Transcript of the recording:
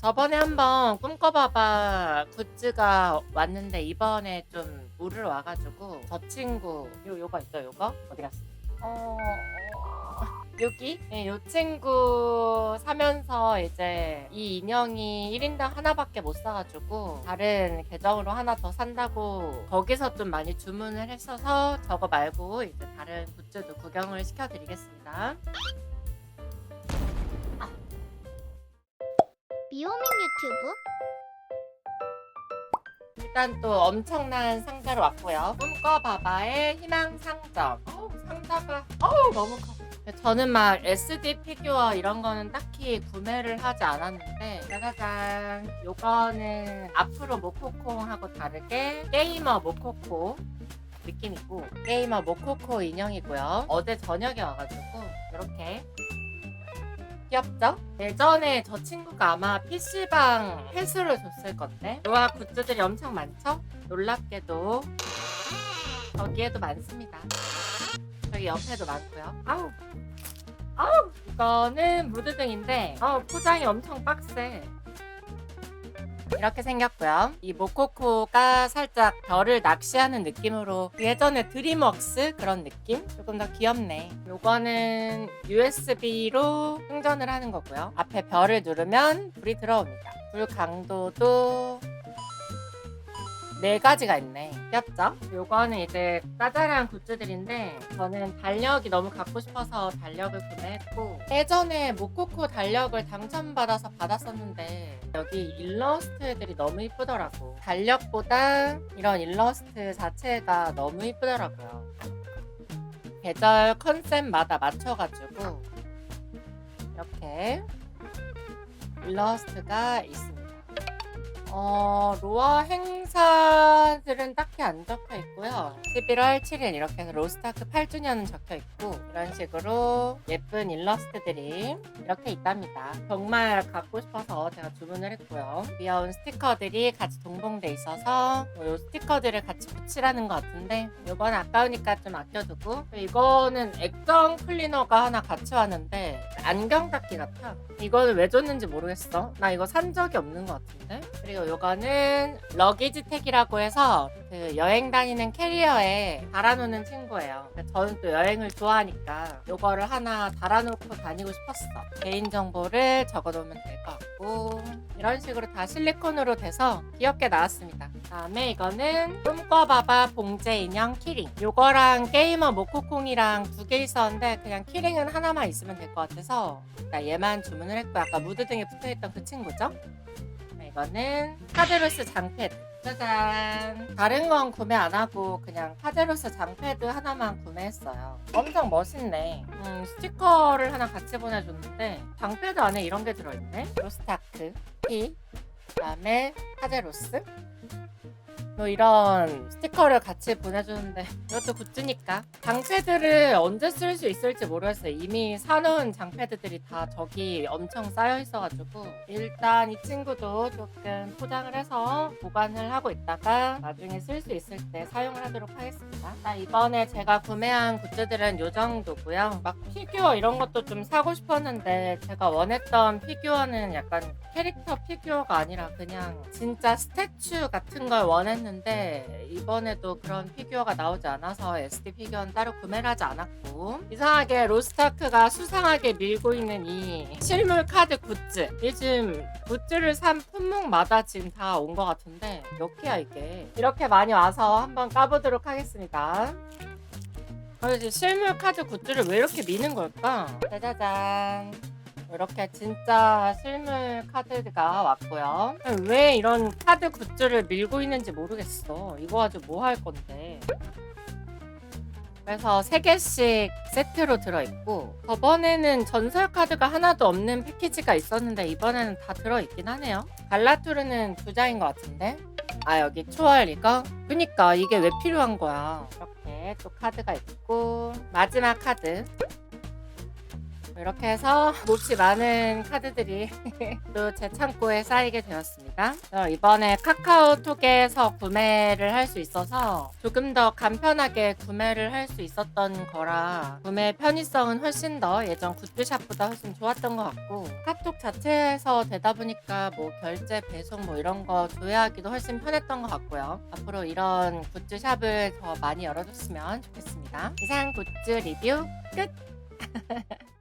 저번에 한번 꿈꿔봐봐 굿즈가 왔는데 이번에 좀 물을 와가지고 저 친구 요 요거 있죠 요거 어디 갔어? 어 여기 네, 요 친구 사면서 이제 이 인형이 1인당 하나밖에 못 사가지고 다른 계정으로 하나 더 산다고 거기서 좀 많이 주문을 했어서 저거 말고 이제 다른 굿즈도 구경을 시켜드리겠습니다. 미오밍 유튜브 일단 또 엄청난 상자로 왔고요. 꿈꿔봐봐의 희망 상점. 어우, 상자가 어우 너무 커. 저는 막 SD 피규어 이런 거는 딱히 구매를 하지 않았는데 짜자잔 요거는 앞으로 모코콩하고 다르게 게이머 모코코 느낌이고 게이머 모코코 인형이고요. 어제 저녁에 와가지고 이렇게 귀엽죠? 예전에 저 친구가 아마 PC방 회수를 줬을 건데 로아 굿즈들이 엄청 많죠? 놀랍게도 저기에도 많습니다. 저기 옆에도 많고요. 아우 아우 이거는 무드등인데 아우 포장이 엄청 빡세. 이렇게 생겼고요. 이 모코코가 살짝 별을 낚시하는 느낌으로 예전에 드림웍스 그런 느낌? 조금 더 귀엽네. 요거는 USB로 충전을 하는 거고요. 앞에 별을 누르면 불이 들어옵니다. 불 강도도 네 가지가 있네. 귀엽죠? 요거는 이제 짜잘한 굿즈들인데 저는 달력이 너무 갖고 싶어서 달력을 구매했고 예전에 모코코 달력을 당첨받아서 받았었는데 여기 일러스트들이 너무 이쁘더라고. 달력보다 이런 일러스트 자체가 너무 이쁘더라고요. 계절 컨셉마다 맞춰가지고 이렇게 일러스트가 있습니다. 어, 로아 행사들은 딱히 안 적혀 있고요. 11월 7일 이렇게 해서 로스타크 8주년은 적혀 있고 이런 식으로 예쁜 일러스트들이 이렇게 있답니다. 정말 갖고 싶어서 제가 주문을 했고요. 귀여운 스티커들이 같이 동봉돼 있어서 이 스티커들을 같이 붙이라는 것 같은데 이건 아까우니까 좀 아껴두고 이거는 액정 클리너가 하나 같이 왔는데 안경 닦기 같아. 이거는 왜 줬는지 모르겠어. 나 이거 산 적이 없는 것 같은데. 그리고 요거는 러기지 택이라고 해서 그 여행 다니는 캐리어에 달아놓는 친구예요. 그러니까 저는 또 여행을 좋아하니까 요거를 하나 달아놓고 다니고 싶었어. 개인정보를 적어놓으면 될 것 같고 이런 식으로 다 실리콘으로 돼서 귀엽게 나왔습니다. 다음에 이거는 꿈꿔봐봐 봉제 인형 키링. 요거랑 게이머 모코콩이랑 두 개 있었는데 그냥 키링은 하나만 있으면 될 것 같아서 나 얘만 주문을 했고 아까 무드 등에 붙어있던 그 친구죠? 네, 이거는 카데로스 장패드. 짜잔. 다른 건 구매 안 하고 그냥 카데로스 장패드 하나만 구매했어요. 엄청 멋있네. 음, 스티커를 하나 같이 보내줬는데 장패드 안에 이런 게 들어있네. 로스타크, 피, 그다음에 카데로스. 뭐 이런 스티커를 같이 보내주는데 이것도 굿즈니까. 장패드를 언제 쓸 수 있을지 모르겠어요. 이미 사놓은 장패드들이 다 저기 엄청 쌓여 있어가지고 일단 이 친구도 조금 포장을 해서 보관을 하고 있다가 나중에 쓸 수 있을 때 사용을 하도록 하겠습니다. 자, 이번에 제가 구매한 굿즈들은 이 정도고요. 막 피규어 이런 것도 좀 사고 싶었는데 제가 원했던 피규어는 약간 캐릭터 피규어가 아니라 그냥 진짜 스태츄 같은 걸 원했는데 이번에도 그런 피규어가 나오지 않아서 SD 피규어는 따로 구매를 하지 않았고 이상하게 로스타크가 수상하게 밀고 있는 이 실물 카드 굿즈. 요즘 굿즈를 산 품목마다 지금 다 온 것 같은데 몇 개야 이게. 이렇게 많이 와서 한번 까보도록 하겠습니다. 그래서 실물 카드 굿즈를 왜 이렇게 미는 걸까? 짜자잔 이렇게 진짜 실물 카드가 왔고요. 왜 이런 카드 굿즈를 밀고 있는지 모르겠어. 이거 가지고 뭐 할 건데. 그래서 3개씩 세트로 들어있고 저번에는 전설 카드가 하나도 없는 패키지가 있었는데 이번에는 다 들어있긴 하네요. 갈라투르는 두 장인 것 같은데 아 여기 초월 이거? 그니까 이게 왜 필요한 거야. 이렇게 또 카드가 있고 마지막 카드 이렇게 해서 몹시 많은 카드들이 또 제 창고에 쌓이게 되었습니다. 이번에 카카오톡에서 구매를 할 수 있어서 조금 더 간편하게 구매를 할 수 있었던 거라 구매 편의성은 훨씬 더 예전 굿즈샵보다 훨씬 좋았던 것 같고 카톡 자체에서 되다 보니까 뭐 결제 배송 뭐 이런 거 조회하기도 훨씬 편했던 것 같고요. 앞으로 이런 굿즈샵을 더 많이 열어줬으면 좋겠습니다. 이상 굿즈 리뷰 끝!